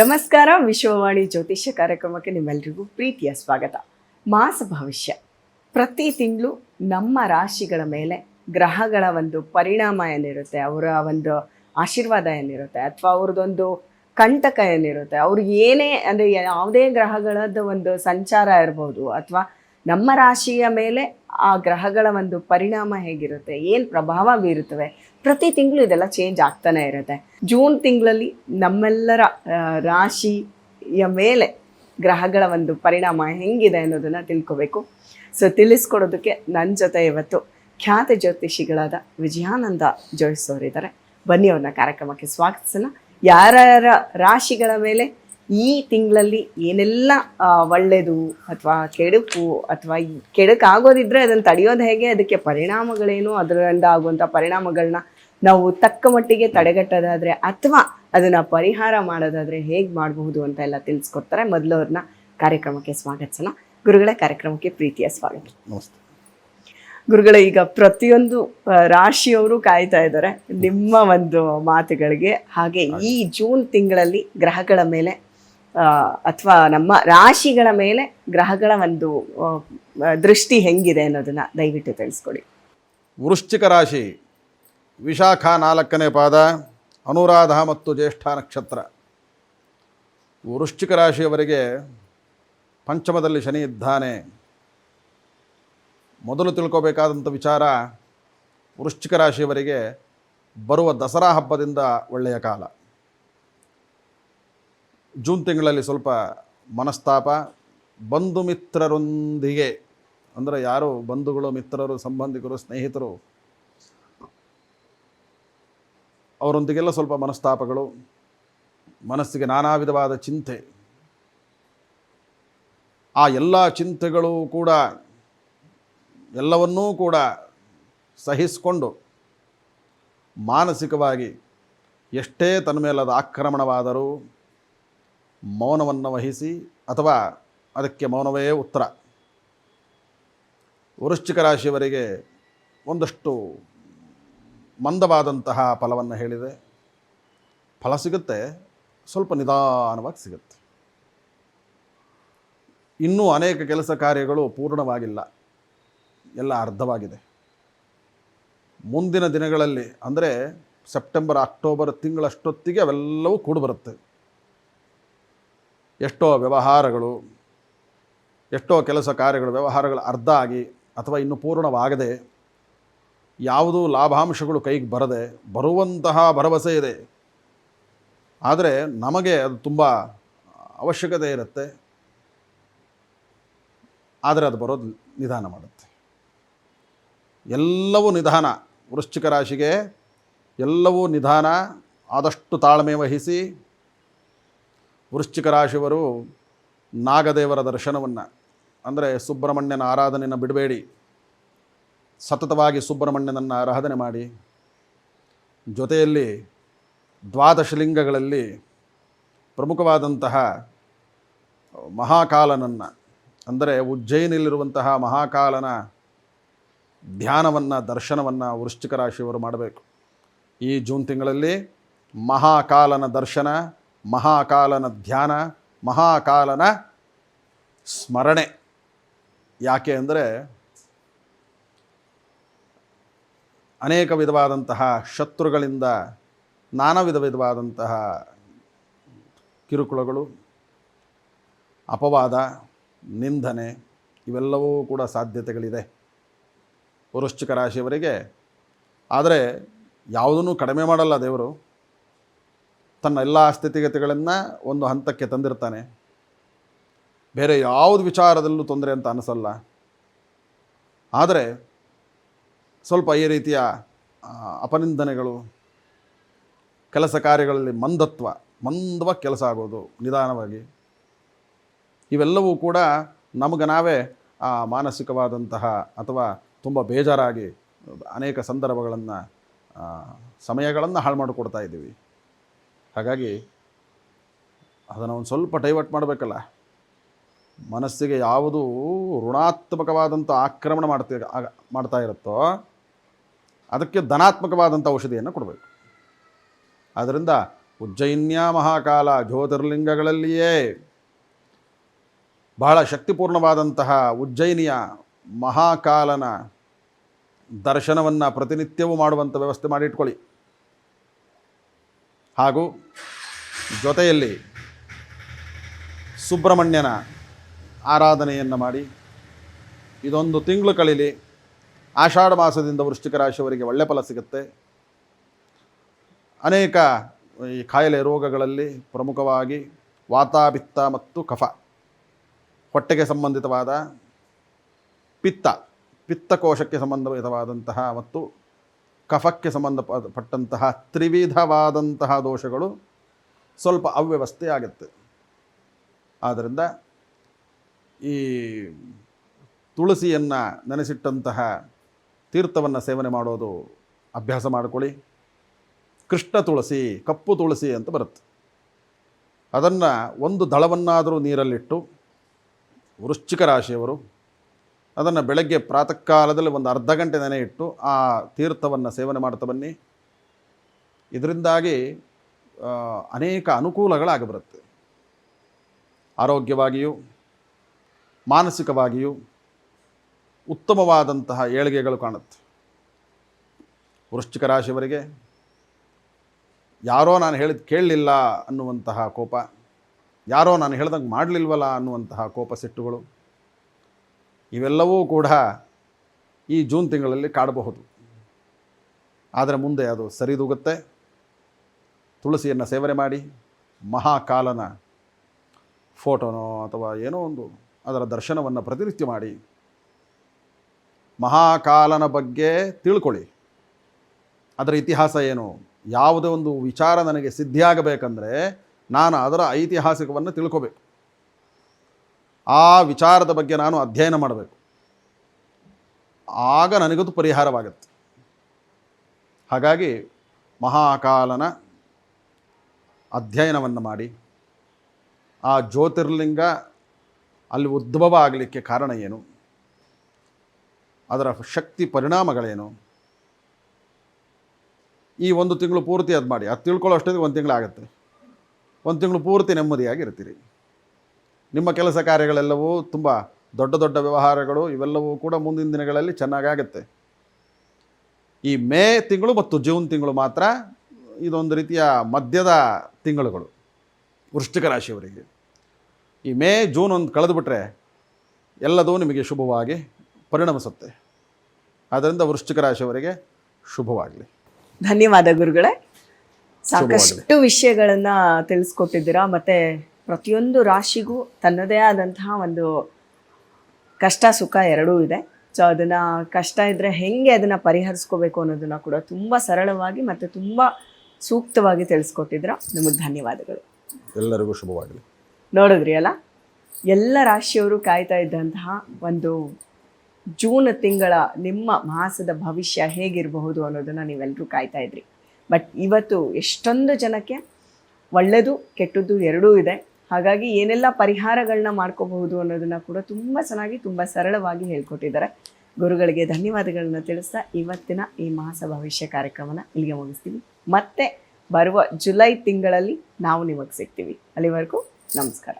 ನಮಸ್ಕಾರ, ವಿಶ್ವವಾಣಿ ಜ್ಯೋತಿಷ್ಯ ಕಾರ್ಯಕ್ರಮಕ್ಕೆ ನಿಮ್ಮೆಲ್ಲರಿಗೂ ಪ್ರೀತಿಯ ಸ್ವಾಗತ. ಮಾಸ ಭವಿಷ್ಯ. ಪ್ರತಿ ತಿಂಗಳು ನಮ್ಮ ರಾಶಿಗಳ ಮೇಲೆ ಗ್ರಹಗಳ ಒಂದು ಪರಿಣಾಮ ಏನಿರುತ್ತೆ, ಅವರ ಒಂದು ಆಶೀರ್ವಾದ ಏನಿರುತ್ತೆ, ಅಥವಾ ಅವ್ರದ್ದೊಂದು ಕಂಟಕ ಏನಿರುತ್ತೆ, ಅವ್ರಿಗೆ ಏನೇ, ಅಂದರೆ ಯಾವುದೇ ಗ್ರಹಗಳದ್ದು ಒಂದು ಸಂಚಾರ ಇರ್ಬೋದು, ಅಥವಾ ನಮ್ಮ ರಾಶಿಯ ಮೇಲೆ ಆ ಗ್ರಹಗಳ ಒಂದು ಪರಿಣಾಮ ಹೇಗಿರುತ್ತೆ? ಏನು ಪ್ರಭಾವ ಬೀರುತ್ತವೆ? ಪ್ರತಿ ತಿಂಗಳು ಇದೆಲ್ಲ ಚೇಂಜ್ ಆಗ್ತಾನೆ ಇರುತ್ತೆ. ಜೂನ್ ತಿಂಗಳಲ್ಲಿ ನಮ್ಮೆಲ್ಲರ ರಾಶಿಯ ಮೇಲೆ ಗ್ರಹಗಳ ಒಂದು ಪರಿಣಾಮ ಹೆಂಗಿದೆ ಅನ್ನೋದನ್ನು ತಿಳ್ಕೊಬೇಕು. ಸೊ ತಿಳಿಸ್ಕೊಡೋದಕ್ಕೆ ನನ್ನ ಜೊತೆ ಇವತ್ತು ಖ್ಯಾತ ಜ್ಯೋತಿಷಿಗಳಾದ ವಿಜಯಾನಂದ ಜೋಯಿಸೋರಿದ್ದಾರೆ ಬನ್ನಿ ಅವ್ರನ್ನ ಕಾರ್ಯಕ್ರಮಕ್ಕೆ ಸ್ವಾಗತಿಸೋಣ. ಯಾರ್ಯಾರ ರಾಶಿಗಳ ಮೇಲೆ ಈ ತಿಂಗಳಲ್ಲಿ ಏನೆಲ್ಲ ಒಳ್ಳೆಯದು ಅಥವಾ ಕೆಡುಕು ಅಥವಾ ಕೆಡುಕಾಗೋದಿದ್ರೆ ಅದನ್ನು ತಡೆಯೋದು ಹೇಗೆ? ಅದಕ್ಕೆ ಪರಿಣಾಮಗಳೇನು? ಅದರಿಂದ ಆಗುವಂಥ ಪರಿಣಾಮಗಳನ್ನ ನಾವು ತಕ್ಕ ಮಟ್ಟಿಗೆ ತಡೆಗಟ್ಟೋದಾದರೆ ಅಥವಾ ಅದನ್ನು ಪರಿಹಾರ ಮಾಡೋದಾದರೆ ಹೇಗೆ ಮಾಡಬಹುದು ಅಂತ ಎಲ್ಲ ತಿಳಿಸ್ಕೊಡ್ತಾರೆ. ಮೊದಲು ಅವ್ರನ್ನ ಕಾರ್ಯಕ್ರಮಕ್ಕೆ ಸ್ವಾಗತಿಸೋಣ ಗುರುಗಳ ಕಾರ್ಯಕ್ರಮಕ್ಕೆ ಪ್ರೀತಿಯ ಸ್ವಾಗತ. ನಮಸ್ತೆ. ಗುರುಗಳ ಈಗ ಪ್ರತಿಯೊಂದು ರಾಶಿಯವರು ಕಾಯ್ತಾ ಇದ್ದಾರೆ. ನಿಮ್ಮ ಒಂದು ಮಾತುಗಳಿಗೆ. ಹಾಗೆ ಈ ಜೂನ್ ತಿಂಗಳಲ್ಲಿ ಗ್ರಹಗಳ ಮೇಲೆ ಅಥವಾ ನಮ್ಮ ರಾಶಿಗಳ ಮೇಲೆ ಗ್ರಹಗಳ ಒಂದು ದೃಷ್ಟಿ ಹೆಂಗಿದೆ ಅನ್ನೋದನ್ನು ದಯವಿಟ್ಟು ತಿಳಿಸ್ಕೊಡಿ. ವೃಶ್ಚಿಕ ರಾಶಿ, ವಿಶಾಖ ನಾಲ್ಕನೇ ಪಾದ, ಅನುರಾಧ ಮತ್ತು ಜ್ಯೇಷ್ಠ ನಕ್ಷತ್ರ. ವೃಶ್ಚಿಕ ರಾಶಿಯವರಿಗೆ ಪಂಚಮದಲ್ಲಿ ಶನಿ ಇದ್ದಾನೆ. ಮೊದಲು ತಿಳ್ಕೋಬೇಕಾದಂಥ ವಿಚಾರ, ವೃಶ್ಚಿಕ ರಾಶಿಯವರಿಗೆ ಬರುವ ದಸರಾ ಹಬ್ಬದಿಂದ ಒಳ್ಳೆಯ ಕಾಲ. ಜೂನ್ ತಿಂಗಳಲ್ಲಿ ಸ್ವಲ್ಪ ಮನಸ್ತಾಪ. ಬಂಧು ಮಿತ್ರರೊಂದಿಗೆ, ಅಂದರೆ ಯಾರು ಬಂಧುಗಳು, ಮಿತ್ರರು, ಸಂಬಂಧಿಕರು, ಸ್ನೇಹಿತರು, ಅವರೊಂದಿಗೆಲ್ಲ ಸ್ವಲ್ಪ ಮನಸ್ತಾಪಗಳು, ಮನಸ್ಸಿಗೆ ನಾನಾ ವಿಧವಾದ ಚಿಂತೆ. ಆ ಎಲ್ಲ ಚಿಂತೆಗಳು ಕೂಡ, ಎಲ್ಲವನ್ನೂ ಕೂಡ ಸಹಿಸಿಕೊಂಡು ಮಾನಸಿಕವಾಗಿ ಎಷ್ಟೇ ತನ್ನ ಮೇಲದ ಆಕ್ರಮಣವಾದರೂ ಮೌನವನ್ನು ವಹಿಸಿ ಅಥವಾ ಅದಕ್ಕೆ ಮೌನವೇ ಉತ್ತರ. ವೃಶ್ಚಿಕ ರಾಶಿಯವರಿಗೆ ಒಂದಷ್ಟು ಮಂದವಾದಂತಹ ಫಲವನ್ನು ಹೇಳಿದೆ. ಫಲ ಸಿಗುತ್ತೆ, ಸ್ವಲ್ಪ ನಿಧಾನವಾಗಿ ಸಿಗುತ್ತೆ. ಇನ್ನೂ ಅನೇಕ ಕೆಲಸ ಕಾರ್ಯಗಳು ಪೂರ್ಣವಾಗಿಲ್ಲ. ಎಲ್ಲ ಅರ್ಧವಾಗಿದೆ. ಮುಂದಿನ ದಿನಗಳಲ್ಲಿ, ಅಂದರೆ ಸೆಪ್ಟೆಂಬರ್, ಅಕ್ಟೋಬರ್ ತಿಂಗಳಷ್ಟೊತ್ತಿಗೆ ಅವೆಲ್ಲವೂ ಕೂಡಿ ಬರುತ್ತೆ. ಎಷ್ಟೋ ವ್ಯವಹಾರಗಳು, ಎಷ್ಟೋ ಕೆಲಸ ಕಾರ್ಯಗಳು, ವ್ಯವಹಾರಗಳು ಅರ್ಧ ಆಗಿ ಅಥವಾ ಇನ್ನೂ ಪೂರ್ಣವಾಗದೆ ಯಾವುದೂ ಲಾಭಾಂಶಗಳು ಕೈಗೆ ಬರದೆ ಬರುವಂತಹ ಭರವಸೆ ಇದೆ. ಆದರೆ ನಮಗೆ ಅದು ತುಂಬ ಅವಶ್ಯಕತೆ ಇರುತ್ತೆ. ಆದರೆ ಅದು ಬರೋದು ನಿಧಾನ ಮಾಡುತ್ತೆ. ಎಲ್ಲವೂ ನಿಧಾನ. ವೃಶ್ಚಿಕ ರಾಶಿಗೆ ಎಲ್ಲವೂ ನಿಧಾನ. ಆದಷ್ಟು ತಾಳ್ಮೆ ವಹಿಸಿ ವೃಶ್ಚಿಕ ರಾಶಿಯವರು ನಾಗದೇವರ ದರ್ಶನವನ್ನು, ಅಂದರೆ ಸುಬ್ರಹ್ಮಣ್ಯನ ಆರಾಧನೆಯನ್ನು ಬಿಡಬೇಡಿ. ಸತತವಾಗಿ ಸುಬ್ರಹ್ಮಣ್ಯನನ್ನು ಆರಾಧನೆ ಮಾಡಿ. ಜೊತೆಯಲ್ಲಿ ದ್ವಾದಶಲಿಂಗಗಳಲ್ಲಿ ಪ್ರಮುಖವಾದಂತಹ ಮಹಾಕಾಲನನ್ನು, ಅಂದರೆ ಉಜ್ಜಯಿನಲ್ಲಿರುವಂತಹ ಮಹಾಕಾಲನ ಧ್ಯಾನವನ್ನು, ದರ್ಶನವನ್ನು ವೃಶ್ಚಿಕ ರಾಶಿಯವರು ಮಾಡಬೇಕು. ಈ ಜೂನ್ ತಿಂಗಳಲ್ಲಿ ಮಹಾಕಾಲನ ದರ್ಶನ ಮಹಾಕಾಲನ ಧ್ಯಾನ, ಮಹಾಕಾಲನ ಸ್ಮರಣೆ. ಯಾಕೆ ಅಂದರೆ ಅನೇಕ ವಿಧವಾದಂತಹ ಶತ್ರುಗಳಿಂದ ನಾನಾ ವಿಧ ವಿಧವಾದಂತಹ ಕಿರುಕುಳಗಳು, ಅಪವಾದ, ನಿಂದನೆ ಇವೆಲ್ಲವೂ ಕೂಡ ಸಾಧ್ಯತೆಗಳಿದೆ ವೃಶ್ಚಿಕ ರಾಶಿಯವರಿಗೆ. ಆದರೆ ಯಾವುದನ್ನು ಕಡಿಮೆ ಮಾಡಲ್ಲ ದೇವರು. ತನ್ನ ಎಲ್ಲ ಸ್ಥಿತಿಗತಿಗಳನ್ನು ಒಂದು ಹಂತಕ್ಕೆ ತಂದಿರ್ತಾನೆ. ಬೇರೆ ಯಾವುದು ವಿಚಾರದಲ್ಲೂ ತೊಂದರೆ ಅಂತ ಅನಿಸಲ್ಲ. ಆದರೆ ಸ್ವಲ್ಪ ಈ ರೀತಿಯ ಅಪನಿಂದನೆಗಳು, ಕೆಲಸ ಕಾರ್ಯಗಳಲ್ಲಿ ಮಂದತ್ವ ಮಂದವಾಗಿ ಕೆಲಸ ಆಗೋದು ನಿಧಾನವಾಗಿ. ಇವೆಲ್ಲವೂ ಕೂಡ ನಮಗೆ ನಾವೇ, ಆ, ಮಾನಸಿಕವಾದಂತಹ ಅಥವಾ ತುಂಬ ಬೇಜಾರಾಗಿ ಅನೇಕ ಸಂದರ್ಭಗಳನ್ನು ಸಮಯಗಳನ್ನು ಹಾಳು ಮಾಡಿಕೊಡ್ತಾ ಇದ್ದೀವಿ. ಹಾಗಾಗಿ ಅದನ್ನು ಒಂದು ಸ್ವಲ್ಪ ಡೈವರ್ಟ್ ಮಾಡಬೇಕಲ್ಲ. ಮನಸ್ಸಿಗೆ ಯಾವುದು ಋಣಾತ್ಮಕವಾದಂಥ ಆಕ್ರಮಣ ಮಾಡ್ತಿ ಮಾಡ್ತಾ ಇರುತ್ತೋ ಅದಕ್ಕೆ ಧನಾತ್ಮಕವಾದಂಥ ಔಷಧಿಯನ್ನು ಕೊಡಬೇಕು. ಆದ್ದರಿಂದ ಉಜ್ಜಯಿನ್ಯ ಮಹಾಕಾಲ ಜ್ಯೋತಿರ್ಲಿಂಗಗಳಲ್ಲಿಯೇ ಬಹಳ ಶಕ್ತಿಪೂರ್ಣವಾದಂತಹ ಉಜ್ಜಯಿನಿಯ ಮಹಾಕಾಲನ ದರ್ಶನವನ್ನು ಪ್ರತಿನಿತ್ಯವೂ ಮಾಡುವಂಥ ವ್ಯವಸ್ಥೆ ಮಾಡಿಟ್ಕೊಳ್ಳಿ ಹಾಗೂ ಜೊತೆಯಲ್ಲಿ ಸುಬ್ರಹ್ಮಣ್ಯನ ಆರಾಧನೆಯನ್ನು ಮಾಡಿ ಇದೊಂದು ತಿಂಗಳು ಕಳೀಲಿ ಆಷಾಢ ಮಾಸದಿಂದ ವೃಶ್ಚಿಕ ರಾಶಿಯವರಿಗೆ ಒಳ್ಳೆ ಫಲ ಸಿಗುತ್ತೆ. ಅನೇಕ ಈ ಕಾಯಿಲೆ ರೋಗಗಳಲ್ಲಿ ಪ್ರಮುಖವಾಗಿ ವಾತಾಪಿತ್ತ ಮತ್ತು ಕಫ, ಹೊಟ್ಟೆಗೆ ಸಂಬಂಧಿತವಾದ ಪಿತ್ತ, ಪಿತ್ತಕೋಶಕ್ಕೆ ಸಂಬಂಧಿತವಾದಂತಹ ಮತ್ತು ಕಫಕ್ಕೆ ಸಂಬಂಧಪಟ್ಟಂತಹ ತ್ರಿವಿಧವಾದಂತಹ ದೋಷಗಳು ಸ್ವಲ್ಪ ಅವ್ಯವಸ್ಥೆ ಆಗುತ್ತೆ. ಆದ್ದರಿಂದ ಈ ತುಳಸಿಯನ್ನು ನೆನೆಸಿಟ್ಟಂತಹ ತೀರ್ಥವನ್ನು ಸೇವನೆ ಮಾಡೋದು ಅಭ್ಯಾಸ ಮಾಡಿಕೊಳ್ಳಿ. ಕೃಷ್ಣ ತುಳಸಿ, ಕಪ್ಪು ತುಳಸಿ ಅಂತ ಬರುತ್ತೆ. ಅದನ್ನು ಒಂದು ದಳವನ್ನಾದರೂ ನೀರಲ್ಲಿಟ್ಟು ವೃಶ್ಚಿಕ ರಾಶಿಯವರು ಅದನ್ನು ಬೆಳಗ್ಗೆ ಪ್ರಾತಃ ಕಾಲದಲ್ಲಿ ಒಂದು ಅರ್ಧ ಗಂಟೆ ನೆನೆ ಇಟ್ಟು ಆ ತೀರ್ಥವನ್ನು ಸೇವನೆ ಮಾಡ್ತಾ ಬನ್ನಿ. ಇದರಿಂದಾಗಿ ಅನೇಕ ಅನುಕೂಲಗಳಾಗಿ ಬರುತ್ತೆ. ಆರೋಗ್ಯವಾಗಿಯೂ, ಮಾನಸಿಕವಾಗಿಯೂ, ಉತ್ತಮವಾದಂತಹ ಏಳಿಗೆಗಳು ಕಾಣುತ್ತೆ. ವೃಶ್ಚಿಕ ರಾಶಿಯವರಿಗೆ, ಯಾರೋ ನಾನು ಹೇಳಿದ ಕೇಳಲಿಲ್ಲ ಅನ್ನುವಂತಹ ಕೋಪ, ಯಾರೋ ನಾನು ಹೇಳ್ದಂಗೆ ಮಾಡಲಿಲ್ವಲ್ಲ ಅನ್ನುವಂತಹ ಕೋಪ, ಸಿಟ್ಟುಗಳು ಇವೆಲ್ಲವೂ ಕೂಡ ಈ ಜೂನ್ ತಿಂಗಳಲ್ಲಿ ಕಾಡಬಹುದು. ಆದರೆ ಮುಂದೆ ಅದು ಸರಿದೂಗುತ್ತೆ. ತುಳಸಿಯನ್ನು ಸೇವನೆ ಮಾಡಿ, ಮಹಾಕಾಲನ ಫೋಟೋನೋ ಅಥವಾ ಏನೋ ಒಂದು ಅದರ ದರ್ಶನವನ್ನು ಪ್ರತಿನಿತ್ಯ ಮಾಡಿ, ಮಹಾಕಾಲನ ಬಗ್ಗೆ ತಿಳ್ಕೊಳ್ಳಿ. ಅದರ ಇತಿಹಾಸ ಏನು? ಯಾವುದೇ ಒಂದು ವಿಚಾರ ನನಗೆ ಸಿದ್ಧಿಯಾಗಬೇಕಂದ್ರೆ ನಾನು ಅದರ ಐತಿಹಾಸಿಕವನ್ನು ತಿಳ್ಕೋಬೇಕು. ಆ ವಿಚಾರದ ಬಗ್ಗೆ ನಾನು ಅಧ್ಯಯನ ಮಾಡಬೇಕು. ಆಗ ನನಗದು ಪರಿಹಾರವಾಗುತ್ತೆ. ಹಾಗಾಗಿ ಮಹಾಕಾಲನ ಅಧ್ಯಯನವನ್ನು ಮಾಡಿ, ಆ ಜ್ಯೋತಿರ್ಲಿಂಗ ಅಲ್ಲಿ ಉದ್ಭವ ಆಗಲಿಕ್ಕೆ ಕಾರಣ ಏನು, ಅದರ ಶಕ್ತಿ ಪರಿಣಾಮಗಳೇನು, ಈ ಒಂದು ತಿಂಗಳು ಪೂರ್ತಿ ಅದು ಮಾಡಿ ಅದು ತಿಳ್ಕೊಳ್ಳೋ ಅಷ್ಟೊತ್ತಿಗೆ ಒಂದು ತಿಂಗಳಾಗತ್ತೆ. ಒಂದು ತಿಂಗಳು ಪೂರ್ತಿ ನೆಮ್ಮದಿಯಾಗಿರ್ತೀರಿ ನಿಮ್ಮ ಕೆಲಸ ಕಾರ್ಯಗಳೆಲ್ಲವೂ ತುಂಬ ದೊಡ್ಡ ದೊಡ್ಡ ವ್ಯವಹಾರಗಳು ಇವೆಲ್ಲವೂ ಕೂಡ ಮುಂದಿನ ದಿನಗಳಲ್ಲಿ ಚೆನ್ನಾಗಾಗುತ್ತೆ ಈ ಮೇ ತಿಂಗಳು ಮತ್ತು ಜೂನ್ ತಿಂಗಳು ಮಾತ್ರ ಇದೊಂದು ರೀತಿಯ ಮಧ್ಯದ ತಿಂಗಳುಗಳು ವೃಶ್ಚಿಕ ರಾಶಿಯವರಿಗೆ. ಈ ಮೇ ಜೂನ್ ಒಂದು ಕಳೆದುಬಿಟ್ರೆ ಎಲ್ಲದೂ ನಿಮಗೆ ಶುಭವಾಗಿ ಪರಿಣಮಿಸುತ್ತೆ. ಆದ್ದರಿಂದ ವೃಶ್ಚಿಕ ರಾಶಿಯವರಿಗೆ ಶುಭವಾಗಲಿ. ಧನ್ಯವಾದ ಗುರುಗಳೇ. ಸಾಕಷ್ಟು ವಿಷಯಗಳನ್ನು ತಿಳಿಸ್ಕೊಟ್ಟಿದ್ದೀರಾ ಮತ್ತೆ ಪ್ರತಿಯೊಂದು ರಾಶಿಗೂ ತನ್ನದೇ ಆದಂತಹ ಒಂದು ಕಷ್ಟ ಸುಖ ಎರಡೂ ಇದೆ. ಸೊ ಅದನ್ನ ಕಷ್ಟ ಇದ್ರೆ ಹೆಂಗೆ ಅದನ್ನ ಪರಿಹರಿಸ್ಕೋಬೇಕು ಅನ್ನೋದನ್ನ ಕೂಡ ತುಂಬಾ ಸರಳವಾಗಿ ಮತ್ತೆ ತುಂಬಾ ಸೂಕ್ತವಾಗಿ ತಿಳಿಸ್ಕೊಟ್ಟಿದ್ರ. ನಿಮಗೆ ಧನ್ಯವಾದಗಳು. ಎಲ್ಲರಿಗೂ ಶುಭವಾಗಲಿ. ನೋಡಿದ್ರಿ ಅಲ್ಲ? ಎಲ್ಲ ರಾಶಿಯವರು ಕಾಯ್ತಾ ಇದ್ದಂತಹ ಒಂದು ಜೂನ್ ತಿಂಗಳ ನಿಮ್ಮ ಮಾಸದ ಭವಿಷ್ಯ ಹೇಗಿರಬಹುದು ಅನ್ನೋದನ್ನ ನೀವೆಲ್ಲರೂ ಕಾಯ್ತಾ ಇದ್ರಿ. ಬಟ್ ಇವತ್ತು ಎಷ್ಟೊಂದು ಜನಕ್ಕೆ ಒಳ್ಳೆಯದು ಕೆಟ್ಟದ್ದು ಎರಡೂ ಇದೆ. ಹಾಗಾಗಿ ಏನೆಲ್ಲ ಪರಿಹಾರಗಳನ್ನ ಮಾಡ್ಕೋಬಹುದು ಅನ್ನೋದನ್ನ ಕೂಡ ತುಂಬ ಚೆನ್ನಾಗಿ, ತುಂಬ ಸರಳವಾಗಿ ಹೇಳ್ಕೊಟ್ಟಿದ್ದಾರೆ. ಗುರುಗಳಿಗೆ ಧನ್ಯವಾದಗಳನ್ನ ತಿಳಿಸ್ತಾ ಇವತ್ತಿನ ಈ ಮಾಸ ಭವಿಷ್ಯ ಕಾರ್ಯಕ್ರಮನ ಇಲ್ಲಿಗೆ ಮುಗಿಸ್ತೀವಿ. ಮತ್ತೆ ಬರುವ ಜುಲೈ ತಿಂಗಳಲ್ಲಿ ನಾವು ನಿಮಗೆ ಸಿಗ್ತೀವಿ. ಅಲ್ಲಿವರೆಗೂ ನಮಸ್ಕಾರ.